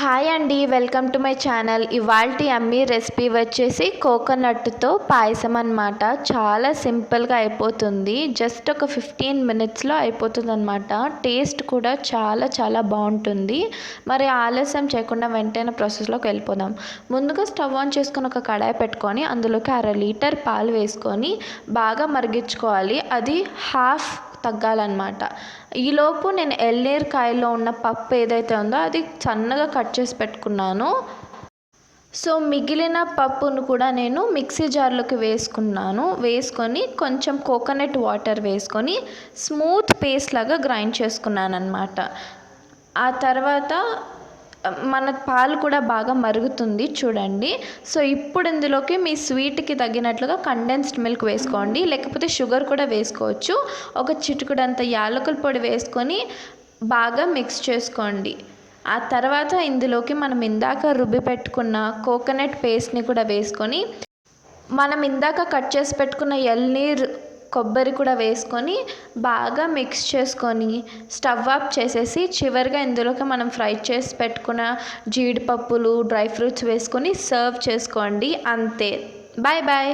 Hi అండి welcome to my channel. ఇవాల్టి అమ్మీ రెసిపీ వచ్చేసి కోకోనట్తో పాయసం అనమాట చాలా సింపుల్గా అయిపోతుంది. జస్ట్ ఒక ఫిఫ్టీన్ మినిట్స్లో అయిపోతుంది అనమాట టేస్ట్ కూడా చాలా చాలా బాగుంటుంది. మరి ఆలస్యం చేయకుండా వెంటనే ప్రాసెస్లోకి వెళ్ళిపోదాం. ముందుగా స్టవ్ ఆన్ చేసుకొని ఒక కడాయి పెట్టుకొని అందులోకి అర లీటర్ పాలు వేసుకొని బాగా మరిగించుకోవాలి. అది హాఫ్ తగ్గాలన్నమాట. ఈలోపు నేను ఎల్లేరు కాయలో ఉన్న పప్పు ఏదైతే ఉందో అది సన్నగా కట్ చేసి పెట్టుకున్నాను. సో మిగిలిన పప్పును కూడా నేను మిక్సీ జార్లోకి వేసుకున్నాను. వేసుకొని కొంచెం కోకోనట్ వాటర్ వేసుకొని స్మూత్ పేస్ట్ లాగా గ్రైండ్ చేసుకున్నాను అనమాట ఆ తర్వాత మన పాలు కూడా బాగా మరుగుతుంది చూడండి. సో ఇప్పుడు ఇందులోకి మీ స్వీట్కి తగినట్లుగా కండెన్స్డ్ మిల్క్ వేసుకోండి. లేకపోతే షుగర్ కూడా వేసుకోవచ్చు. ఒక చిటుకుడంత యాలకుల పొడి వేసుకొని బాగా మిక్స్ చేసుకోండి. ఆ తర్వాత ఇందులోకి మనం ఇందాక రుబ్బి పెట్టుకున్న కోకోనట్ పేస్ట్ని కూడా వేసుకొని మనం ఇందాక కట్ చేసి పెట్టుకున్న ఎల్నీర్ కొబ్బరి కూడా వేసుకొని బాగా మిక్స్ చేసుకొని స్టవ్ ఆఫ్ చేసేసి చివరిగా ఇందులోకి మనం ఫ్రై చేసి పెట్టుకున్న జీడిపప్పులు డ్రై ఫ్రూట్స్ వేసుకొని సర్వ్ చేసుకోండి. అంతే. Bye bye